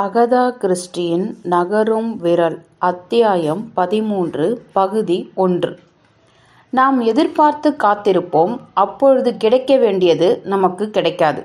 Agatha கிறிஸ்டியின் நகரும் விரல் அத்தியாயம் பதிமூன்று பகுதி ஒன்று. நாம் எதிர்பார்த்து காத்திருப்போம் அப்பொழுது கிடைக்க வேண்டியது நமக்கு கிடைக்காது.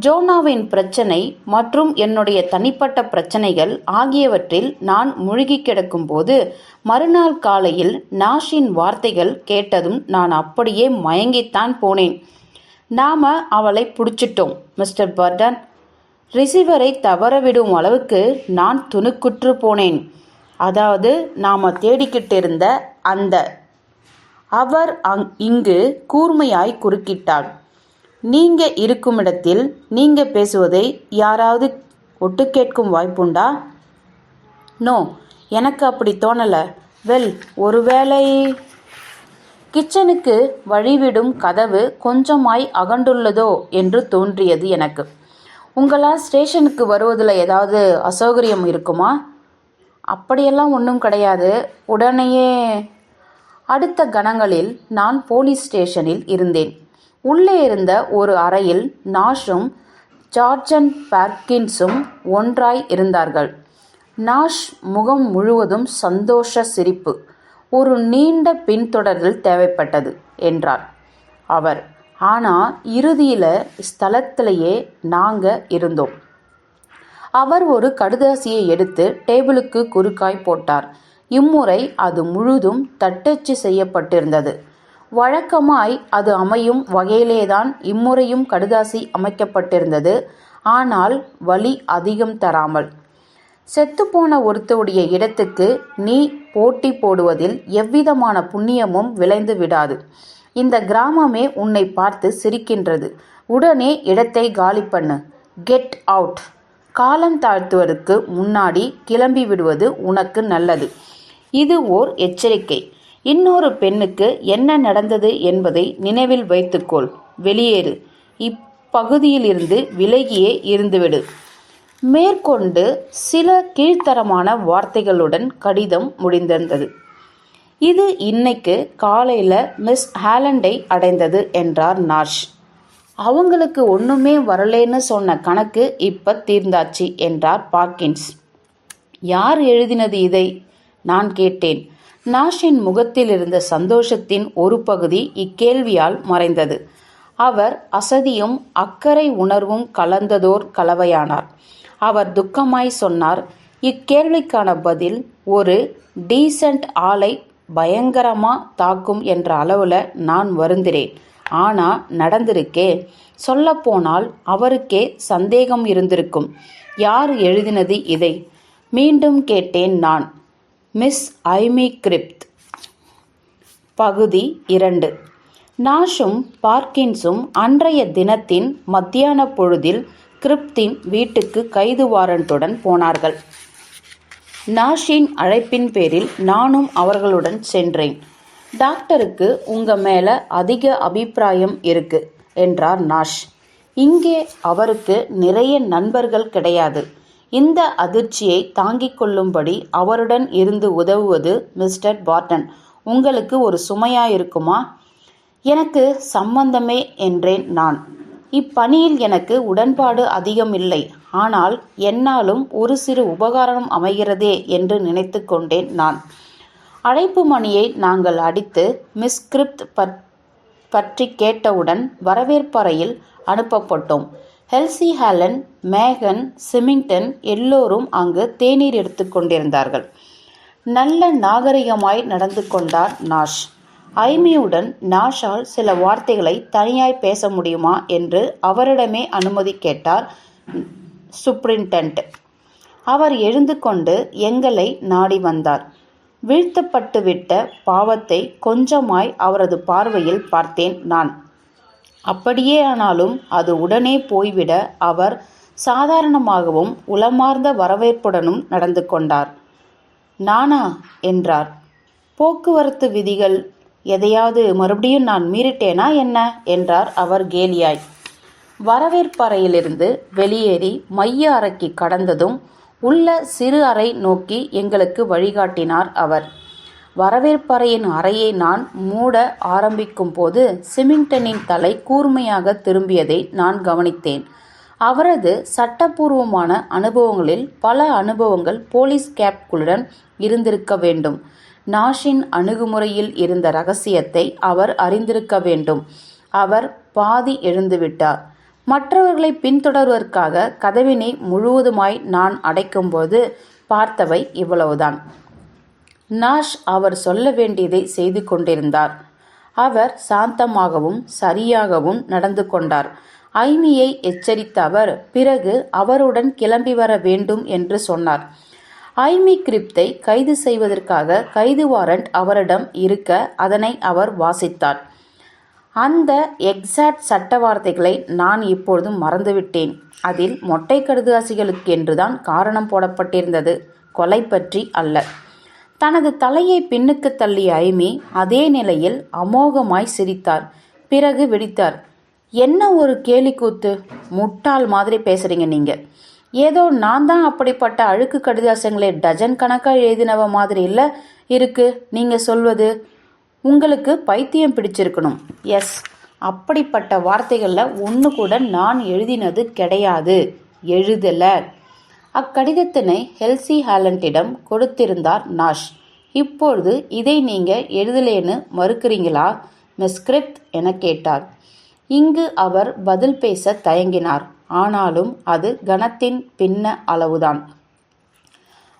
ஜோனாவின் பிரச்சனை மற்றும் என்னுடைய தனிப்பட்ட பிரச்சனைகள் ஆகியவற்றில் நான் முழுகி கிடக்கும்போது மறுநாள் காலையில் நாஷின் வார்த்தைகள் கேட்டதும் நான் அப்படியே மயங்கித்தான் போனேன். நாம அவளை பிடிச்சிட்டோம் மிஸ்டர் பர்டன். ரிசீவரை தவறவிடும் அளவுக்கு நான் துணுக்குற்று போனேன். அதாவது நாம் தேடிக்கிட்டு இருந்த அந்த அவர் அங் இங்கு கூர்மையாய் குறுக்கிட்டாள் நீங்க இருக்குமிடத்தில் நீங்க பேசுவதை யாராவது ஒட்டு கேட்கும் வாய்ப்புண்டா? நோ எனக்கு அப்படி தோணல. வெல் ஒருவேளை கிச்சனுக்கு வழிவிடும் கதவு கொஞ்சமாய் அகண்டுள்ளதோ என்று தோன்றியது எனக்கு. உங்களால் ஸ்டேஷனுக்கு வருவதில் ஏதாவது அசௌகரியம் இருக்குமா? அப்படியெல்லாம் ஒன்றும் கிடையாது. உடனேயே அடுத்த கணங்களில் நான் போலீஸ் ஸ்டேஷனில் இருந்தேன். உள்ளே இருந்த ஒரு அறையில் நாஷும் ஜார்ஜன் பார்க்கின்ஸும் ஒன்றாய் இருந்தார்கள். நாஷ் முகம் முழுவதும் சந்தோஷ சிரிப்பு. ஒரு நீண்ட பின்தொடர்தல் தேவைப்பட்டது என்றார். அவர் ஆனால் இறுதியில் ஸ்தலத்திலேயே நாங்கள் இருந்தோம். அவர் ஒரு கடுதாசியை எடுத்து டேபிளுக்கு குறுக்காய் போட்டார். இம்முறை அது முழுதும் தட்டச்சு செய்யப்பட்டிருந்தது. வழக்கமாய் அது அமையும் வகையிலேதான் இம்முறையும் கடுதாசி அமைக்கப்பட்டிருந்தது. ஆனால் வலி அதிகம் தராமல். செத்துப்போன ஒருத்தருடைய இடத்துக்கு நீ போட்டி போடுவதில் எவ்விதமான புண்ணியமும் விளைந்து விடாது. இந்த கிராமமே உன்னை பார்த்து சிரிக்கின்றது. உடனே இடத்தை காலி பண்ணு. Get out. காலம் தாழ்த்துவதற்கு முன்னாடி கிளம்பி விடுவது உனக்கு நல்லது. இது ஓர் எச்சரிக்கை. இன்னொரு பெண்ணுக்கு என்ன நடந்தது என்பதை நினைவில் வைத்துக்கொள். வெளியேறு. இப்பகுதியிலிருந்து விலகியே இருந்துவிடு. மேற்கொண்டு சில கீழ்த்தரமான வார்த்தைகளுடன் கடிதம் முடிந்திருந்தது இது இன்னைக்கு காலையில் மிஸ் ஹேலண்டை அடைந்தது என்றார் நாஷ் அவங்களுக்கு ஒன்றுமே வரலேன்னு சொன்ன கணக்கு இப்போ தீர்ந்தாச்சு என்றார் பார்க்கின்ஸ் யார் எழுதினது இதை? நான் கேட்டேன். நாஷின் முகத்தில் இருந்த சந்தோஷத்தின் ஒரு பகுதி இக்கேள்வியால் மறைந்தது. அவர் அசதியும் அக்கறை உணர்வும் கலந்ததோர் கலவையானார். அவர் துக்கமாய் சொன்னார் இக்கேள்விக்கான பதில் ஒரு டீசன்ட் ஆளை பயங்கரமாக தாக்கும் என்ற அளவில் நான் வருந்திறேன் ஆனால் நடந்திருக்கே. சொல்லப்போனால் அவருக்கே சந்தேகம் இருந்திருக்கும். யார் எழுதினது இதை? மீண்டும் கேட்டேன் நான். மிஸ் ஐமி கிரிப்த். பகுதி இரண்டு. நாஷும் பார்க்கின்ஸும் அன்றைய தினத்தின் மத்தியான பொழுதில் கிரிப்தின் வீட்டுக்கு கைது வாரண்டுடன் போனார்கள். நாஷின் அழைப்பின் பேரில் நானும் அவர்களுடன் சென்றேன். டாக்டருக்கு உங்க மேல அதிக அபிப்பிராயம் இருக்கு என்றார் நாஷ். இங்கே அவருக்கு நிறைய நண்பர்கள் கிடையாது. இந்த அதிர்ச்சியை தாங்கிக் கொள்ளும்படி அவருடன் இருந்து உதவுவது மிஸ்டர் பார்டன் உங்களுக்கு ஒரு சுமையா இருக்குமா? எனக்கு சம்பந்தமே என்றேன் நான். இப்பணியில் எனக்கு உடன்பாடு அதிகம் இல்லை. ஆனால் என்னாலும் ஒரு சிறு உபகாரம் அமைகிறதே என்று நினைத்து கொண்டேன் நான். அழைப்பு மணியை நாங்கள் அடித்து மிஸ்கிரிப்ட் பற்றி கேட்டவுடன் வரவேற்பறையில் அனுப்பப்பட்டோம். ஹெல்சி ஹேலன் மேகன் சிமிங்டன் எல்லோரும் அங்கு தேநீர் எடுத்து கொண்டிருந்தார்கள். நல்ல நாகரிகமாய் நடந்து கொண்டார் நாஷ். ஐமியுடன் நாஷால் சில வார்த்தைகளை தனியாய் பேச முடியுமா என்று அவரிடமே அனுமதி கேட்டார் சுப்ரிண்டென்ட் அவர் எழுந்து கொண்டு எங்களை நாடி வந்தார். வீழ்த்தப்பட்டுவிட்ட பாவத்தை கொஞ்சமாய் அவரது பார்வையில் பார்த்தேன் நான். அப்படியே ஆனாலும் அது உடனே போய்விட அவர் சாதாரணமாகவும் உளமார்ந்த வரவேற்புடனும் நடந்து கொண்டார். நானா? என்றார். போக்குவரத்து விதிகள் எதையாவது மறுபடியும் நான் மீறிட்டேனா என்ன? என்றார் அவர் கேலியாய். வரவேற்பறையிலிருந்து வெளியேறி மைய அறைக்கு கடந்ததும் உள்ள சிறு அறை நோக்கி எங்களுக்கு வழிகாட்டினார் அவர். வரவேற்பறையின் அறையை நான் மூட ஆரம்பிக்கும் போது சிமிங்டனின் தலை கூர்மையாக திரும்பியதை நான் கவனித்தேன். அவரது சட்டபூர்வமான அனுபவங்களில் பல அனுபவங்கள் போலீஸ் கேப்களுடன் இருந்திருக்க வேண்டும். நாஷின் அணுகுமுறையில் இருந்த ரகசியத்தை அவர் அறிந்திருக்க வேண்டும். அவர் பாதி எழுந்துவிட்டார். மற்றவர்களை பின்தொடர்வதற்காக கதவினை முழுவதுமாய் நான் அடைக்கும்போது பார்த்தவை இவ்வளவுதான். நாஷ் அவர் சொல்ல வேண்டியதை செய்து கொண்டிருந்தார். அவர் சாந்தமாகவும் சரியாகவும் நடந்து கொண்டார். ஐமியை எச்சரித்த அவர் பிறகு அவருடன் கிளம்பி வர வேண்டும் என்று சொன்னார். ஐமி கிரிப்தை கைது செய்வதற்காக கைது வாரண்ட் அவரிடம் இருக்க அதனை அவர் வாசித்தார். அந்த எக்ஸாக்ட் சட்ட வார்த்தைகளை நான் இப்பொழுது மறந்துவிட்டேன். அதில் மொட்டை கடுதாசிகளுக்கென்றுதான் காரணம் போடப்பட்டிருந்தது. கொலை பற்றி அல்ல. தனது தலையை பின்னுக்கு தள்ளிய ஐமி அதே நிலையில் அமோகமாய் சிரித்தார். பிறகு வெடித்தார் என்ன ஒரு கேலிக்கூத்து? முட்டாள் மாதிரி பேசுறீங்க நீங்க. ஏதோ நான் தான் அப்படிப்பட்ட அழுக்கு கடிதாசங்களை டஜன் கணக்காக எழுதினவ மாதிரி இல்லை இருக்கு. நீங்க சொல்வது உங்களுக்கு பைத்தியம் பிடிச்சிருக்கணும். எஸ் அப்படிப்பட்ட வார்த்தைகளில் ஒன்று கூட நான் எழுதினது கிடையாது. எழுதலை. அக்கடிதத்தினை ஹெல்சி ஹாலண்டிடம் கொடுத்திருந்தார் நாஷ். இப்பொழுது இதை நீங்கள் எழுதலேன்னு மறுக்கிறீங்களா? மிஸ்கிரிப்ட் என கேட்டார். இங்கு அவர் பதில் பேச தயங்கினார். ஆனாலும் அது கணத்தின் பின்ன அளவுதான்.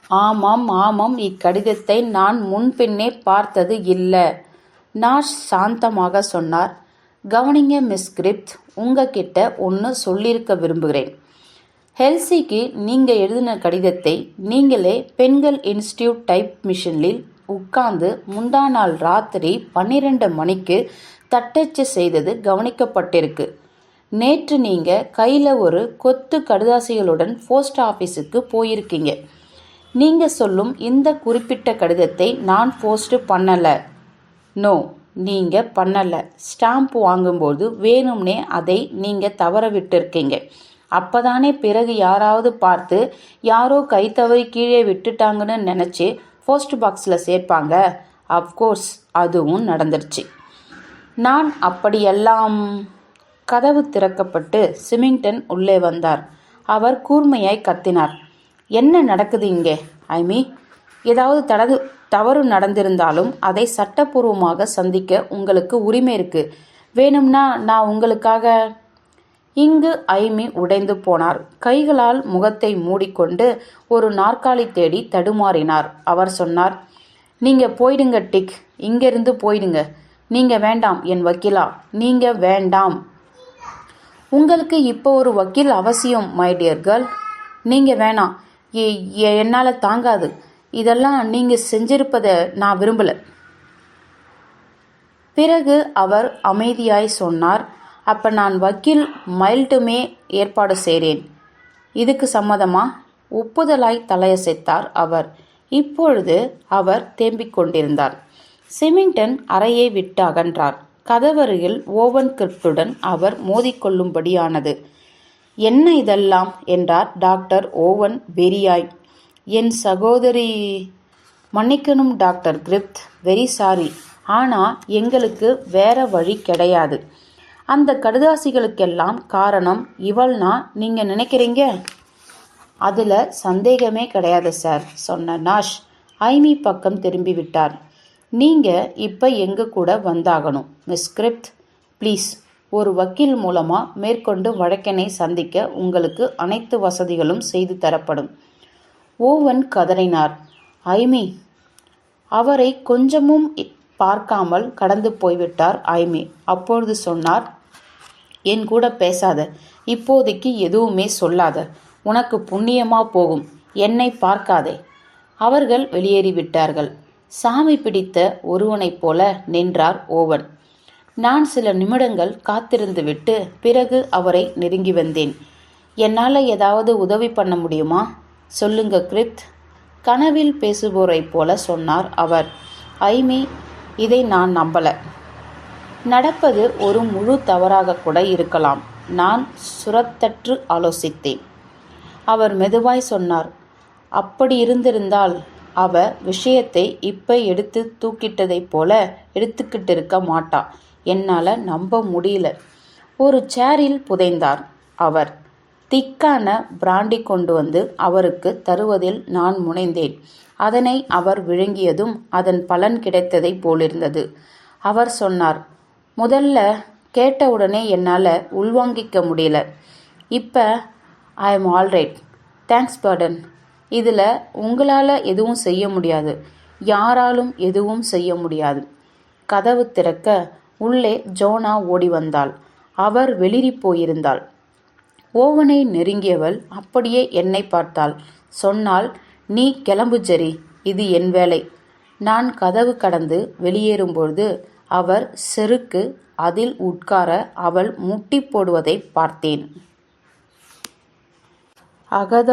ஆமாம் ஆமாம். இக்கடிதத்தை நான் முன்பின்னே பார்த்தது இல்லை. நாஷ் சாந்தமாக சொன்னார் கவனிங்க மிஸ் கிரிப்த் உங்ககிட்ட ஒன்று சொல்லியிருக்க விரும்புகிறேன். ஹெல்சிக்கு நீங்கள் எழுதின கடிதத்தை நீங்களே பெண்கள் இன்ஸ்டியூட் டைப் மிஷினில் உட்கார்ந்து முந்தா நாள் ராத்திரி பன்னிரெண்டு மணிக்கு தட்டச்சு செய்தது கவனிக்கப்பட்டிருக்கு. நேற்று நீங்கள் கையில் ஒரு கொத்து கடிதாசிகளுடன் போஸ்ட் ஆஃபீஸுக்கு போயிருக்கீங்க. நீங்கள் சொல்லும் இந்த குறிப்பிட்ட கடிதத்தை நான் போஸ்ட் பண்ணலை. நோ நீங்கள் பண்ணலை. ஸ்டாம்ப் வாங்கும்போது வேணும்னே அதை நீங்கள் தவற விட்டுருக்கீங்க அப்போதானே பிறகு யாராவது பார்த்து யாரோ கை தவறி கீழே விட்டுட்டாங்கன்னு நினச்சி போஸ்ட் பாக்ஸில் சேர்ப்பாங்க. அஃப்கோர்ஸ் அதுவும் நடந்துருச்சு. நான் அப்படியெல்லாம். கதவு திறக்கப்பட்டு சிமிங்டன் உள்ளே வந்தார். அவர் கூர்மையாய் கத்தினார். என்ன நடக்குது இங்கே? ஐ மீன் ஏதாவது தடகு தவறு நடந்திருந்தாலும் அதை சட்டப்பூர்வமாக சந்திக்க உங்களுக்கு உரிமை இருக்கு. வேணும்னா நான் உங்களுக்காக இங்கு ஐமி உடைந்து போனார். கைகளால் முகத்தை மூடிக்கொண்டு ஒரு நாற்காலி தேடி தடுமாறினார். அவர் சொன்னார் நீங்க போயிடுங்க டிக் இங்கிருந்து போயிடுங்க. நீங்க வேண்டாம் என் வக்கீலா நீங்க வேண்டாம். உங்களுக்கு இப்போ ஒரு வக்கீல் அவசியம் மை டியர் கேர்ள். நீங்க வேணாம். என்னால் தாங்காது. இதெல்லாம் நீங்க செஞ்சிருப்பதை நான் விரும்பல. பிறகு அவர் அமைதியாய் சொன்னார் அப்போ நான் வக்கீல் மைல்டுமே ஏற்பாடு செய்கிறேன் இதுக்கு சம்மதமா? ஒப்புதலாய் தலையசைத்தார் அவர். இப்பொழுது அவர் தேம்பிக் கொண்டிருந்தார். சிமிங்டன் அறையை விட்டு அகன்றார். கதவருகில் ஓவன் கிரிப்டுடன் அவர் மோதிக்கொள்ளும்படியானது என்ன இதெல்லாம்? என்றார் டாக்டர் ஓவன் பெரியாய் என் சகோதரி மன்னிக்கணும் டாக்டர் கிரிப்த். வெரி சாரி ஆனால் எங்களுக்கு வேற வழி கிடையாது. அந்த கடுதாசிகளுக்கெல்லாம் காரணம் இவள்னா நீங்கள் நினைக்கிறீங்க? அதில் சந்தேகமே கிடையாது சார் சொன்ன நாஷ். ஐமி பக்கம் திரும்பி விட்டார் நீங்கள் இப்போ எங்கள் கூட வந்தாகணும் மிஸ் கிரிப்த்? ப்ளீஸ் ஒரு வக்கீல் மூலமாக மேற்கொண்டு வழக்கினை சந்திக்க உங்களுக்கு அனைத்து வசதிகளும் செய்து தரப்படும். ஓவன் கதறினார். ஐமி. அவரை கொஞ்சமும் பார்க்காமல் கடந்து போய்விட்டார் ஐமி. அப்பொழுது சொன்னார் என் கூட பேசாத. இப்போதைக்கு எதுவுமே சொல்லாத. உனக்கு புண்ணியமா போகும். என்னை பார்க்காதே. அவர்கள் வெளியேறிவிட்டார்கள். சாமி பிடித்த ஒருவனைப் போல நின்றார் ஓவன். நான் சில நிமிடங்கள் காத்திருந்துவிட்டு பிறகு அவரை நெருங்கி வந்தேன். என்னால் ஏதாவது உதவி பண்ண முடியுமா? சொல்லுங்க கிரித் கனவில் பேசுவோரைப் போல சொன்னார் அவர். ஐமி இதை நான் நம்பல. நடப்பது ஒரு முழு தவறாக கூட இருக்கலாம். நான் சுரத்தற்று ஆலோசித்தேன். அவர் மெதுவாய் சொன்னார். அப்படி இருந்திருந்தால் அவ விஷயத்தை இப்ப எடுத்து தூக்கிட்டதைப் போல எடுத்துக்கிட்டு இருக்க மாட்டா. என்னால் நம்ப முடியல. ஒரு சேரில் புதைந்தார் அவர். திக்கான பிராண்டி கொண்டு வந்து அவருக்கு தருவதில் நான் முனைந்தேன். அதனை அவர் விழுங்கியதும் அதன் பலன் கிடைத்ததைப் போலிருந்தது. அவர் சொன்னார் முதல்ல கேட்டவுடனே என்னால் உள்வாங்கிக்க முடியல. இப்போ I am alright thanks Burton இதில் உங்களால் எதுவும் செய்ய முடியாது. யாராலும் எதுவும் செய்ய முடியாது. கதவு திறக்க உள்ளே ஜோனா ஓடி வந்தாள். அவர் வெளிரி போயிருந்தாள். ஓவனை நெருங்கியவள் அப்படியே என்னை பார்த்தாள். சொன்னால் நீ கிளம்பு ஜெரி இது என் வேலை. நான் கதவு கடந்து வெளியேறும்பொழுது அவர் செருக்கு அதில் உட்கார அவள் முட்டி போடுவதை பார்த்தேன். அகத